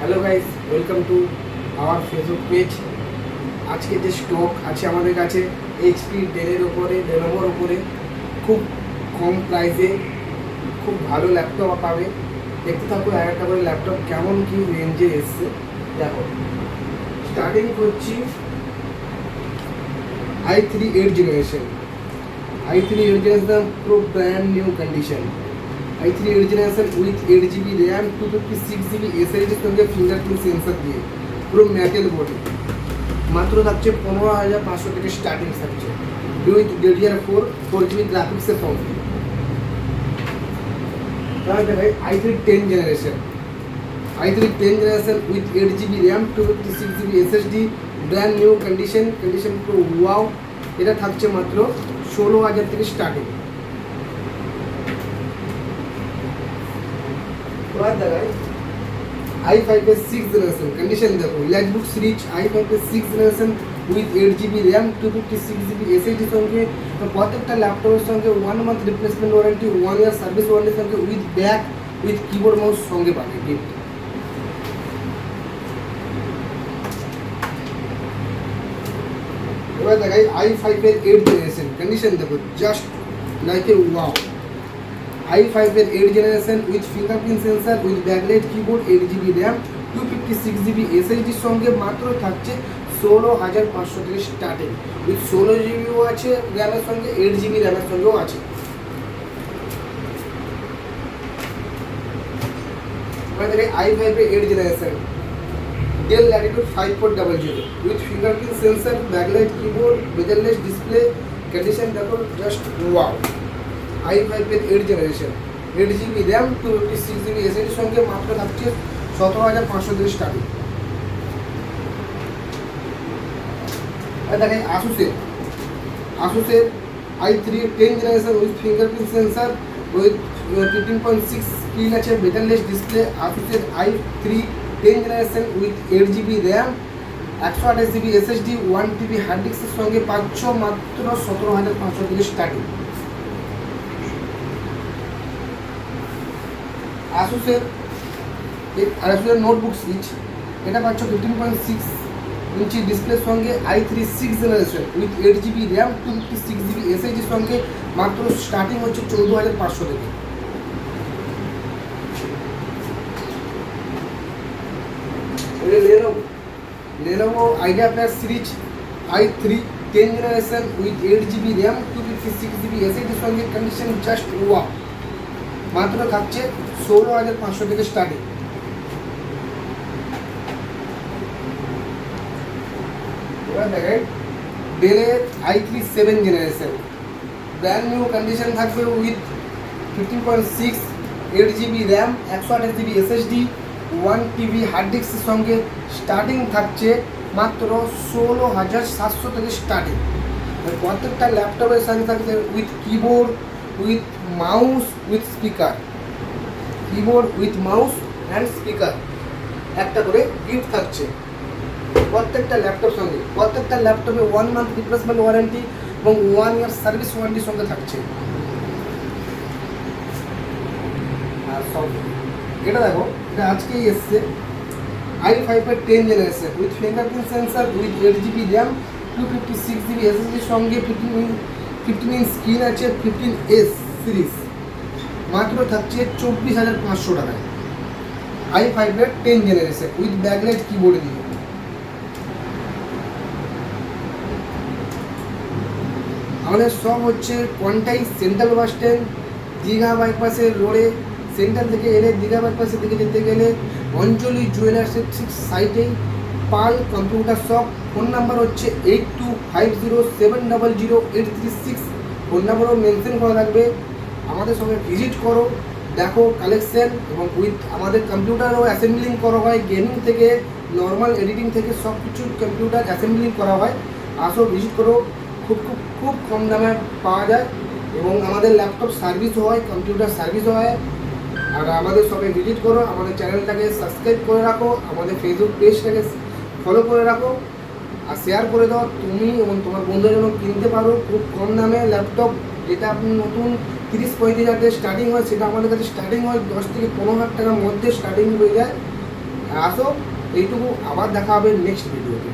Hello guys welcome to our Facebook page আজকে যে stock আছে আমাদের কাছে এইচপি ডেলের ওপরে লেনোভোর ওপরে খুব কম প্রাইসে খুব ভালো ল্যাপটপ পাবে। দেখতে থাকো এক একটা করে ল্যাপটপ কেমন কি রেঞ্জে এসছে। দেখো স্টার্টিং করছি i three eight generation i three eight generation পুরো brand new condition i three eight generation with eight GB RAM two fifty six GB এসএসডির সঙ্গে ফিঙ্গারপ্রিন্ট সেন্সার দিয়ে পুরো ম্যাটেল বডি। মাত্র থাকছে পনেরো হাজার পাঁচশো থেকে স্টার্টিং থাকছে। With DDR four four GB গ্রাফিক্সের সঙ্গে তাহলে দেখাই i three ten generation i three ten generation with eight GB RAM two fifty six GB SSD brand new condition condition পুরো ওয়াও এটা থাকছে মাত্র ষোলো হাজার থেকে স্টার্টিং এবার দেখাই আই ফাইভের সিক্স জেনারেশন কন্ডিশন দেখো ইলাজবুক সিরিজ আই ফাইভের six generation with eight GB RAM two fifty six GB এসএসডির সঙ্গে প্রত্যেকটা ল্যাপটপের সঙ্গে one month replacement warranty one year service ওয়ারেন্টির সঙ্গে with back with keyboard mouse সঙ্গে পাবে গিফট এবার দেখাই আই ফাইভের এইট জেনারেশন কন্ডিশন দেখো just like a wow i ফাইভের eight generation with fingerprint sensor with backlight keyboard eight GB RAM two fifty six GB এসএসডির সঙ্গে মাত্র থাকছে ষোলো হাজার পাঁচশো থেকে স্টার্টিং উইথ ষোলো জিবিও আছে র্যামের সঙ্গে এইট জিবি র্যামের সঙ্গেও আছে। আই ফাইভের eight generation Dell Latitude five four double zero with fingerprint sensor backlight keyboard bezelless display condition দেখো জাস্ট ওয়াও আই ফাইভের eight generation eight GB RAM two fifty six GB এসএসডির সঙ্গে মাত্র থাকছে সতেরো হাজার পাঁচশো স্টার্টিং আর দেখেন আসুসের আসুসের i three ten generation with fingerprint sensor with fifteen point six screen আছে bezelless display আসুসের i three ten generation with eight GB RAM একশো আঠাশ GB SSD one TB hard ডিস্কের সঙ্গে পাচ্ছ মাত্র সতেরো হাজার পাঁচশো থেকে স্টার্টিং আসুসের আসুসের নোটবুক সিরিজ এটা পাচ্ছ ফিফটিন পয়েন্ট সিক্স ইঞ্চি ডিসপ্লের সঙ্গে i three six generation with eight GB RAM two fifty six GB এসএইচডির সঙ্গে, মাত্র স্টার্টিং হচ্ছে চৌদ্দ হাজার পাঁচশো থেকে। Lenovo idea plus series i three ten generation with eight GB RAM two fifty six GB এসএইচডির সঙ্গে কন্ডিশন জাস্ট ওয়া মাত্র থাকছে ষোলো হাজার পাঁচশো থেকে স্টার্টিং এবার i three seven generation brand new condition থাকবে with fifteen point six eight GB RAM একশো আঠাশ GB SSD one TB hard ডিস্কের সঙ্গে স্টার্টিং থাকছে মাত্র ষোলো হাজার সাতশো থেকে স্টার্টিং প্রত্যেকটা ল্যাপটপের সঙ্গে থাকছে with keyboard with mouse with speaker keyboard with mouse and speaker একটা করে গিফট থাকছে। প্রত্যেকটা ল্যাপটপ সঙ্গে। প্রত্যেকটা ল্যাপটপে ওয়ান মান্থ রিপ্লেসমেন্ট ওয়ারেন্টি এবং ওয়ান ইয়ার সার্ভিস ওয়ারেন্টির সঙ্গে থাকছে। আর সব। এটা দেখো, এটা আজকেই এসছে। আই ফাইভের ten generation with fingerprint sensor with eight GB RAM two fifty six GB এসএসডির সঙ্গে ফিফটিন ফিফটিন ইঞ্চ স্ক্রিন আছে ফিফটিন এস সিরিজ মাত্র থাকছে চব্বিশ হাজার পাঁচশো টাকায়। আই ফাইভের ten generation with backlight keyboard দিয়ে। আমাদের সব হচ্ছে কোয়ান্টাই সেন্ট্রাল বাস স্ট্যান্ড দীঘা বাইপাসের রোডে সেন্ট্রাল থেকে এলে দীঘা বাইপাসের দিকে যেতে গেলে অঞ্জলি জুয়েলার্সের ঠিক সাইডেই Pal computer shop, phone number হচ্ছে eight two five zero seven double zero eight three six phone নাম্বারও মেনশন করা থাকবে। আমাদের সঙ্গে ভিজিট করো, দেখো কালেকশন এবং উইথ আমাদের কম্পিউটারও অ্যাসেম্বলিং করা হয়। গেমিং থেকে নর্মাল এডিটিং থেকে সব কিছু কম্পিউটার অ্যাসেম্বলিং করা হয়। আসো ভিজিট করো। খুব খুব খুব কম দামে পাওয়া যায় এবং আমাদের ল্যাপটপ সার্ভিসও হয় কম্পিউটার সার্ভিসও হয়। আর আমাদের সবাই ভিজিট করো। আমাদের চ্যানেলটাকে সাবস্ক্রাইব করে রাখো। আমাদের ফেসবুক পেজটাকে ফলো করে রাখো আর শেয়ার করে দাও। তুমি এবং তোমার বন্ধুরা যেন কিনতে পারো খুব কম দামে ল্যাপটপ যেটা আপনি নতুন তিরিশ পঁয়ত্রিশ হাজার স্টার্টিং হয়, সেটা আমাদের কাছে স্টার্টিং হয়, দশ থেকে পনেরো হাজার টাকার মধ্যে স্টার্টিং হয়ে যায়। আসো, এইটুকু আবার দেখা হবে নেক্সট ভিডিওতে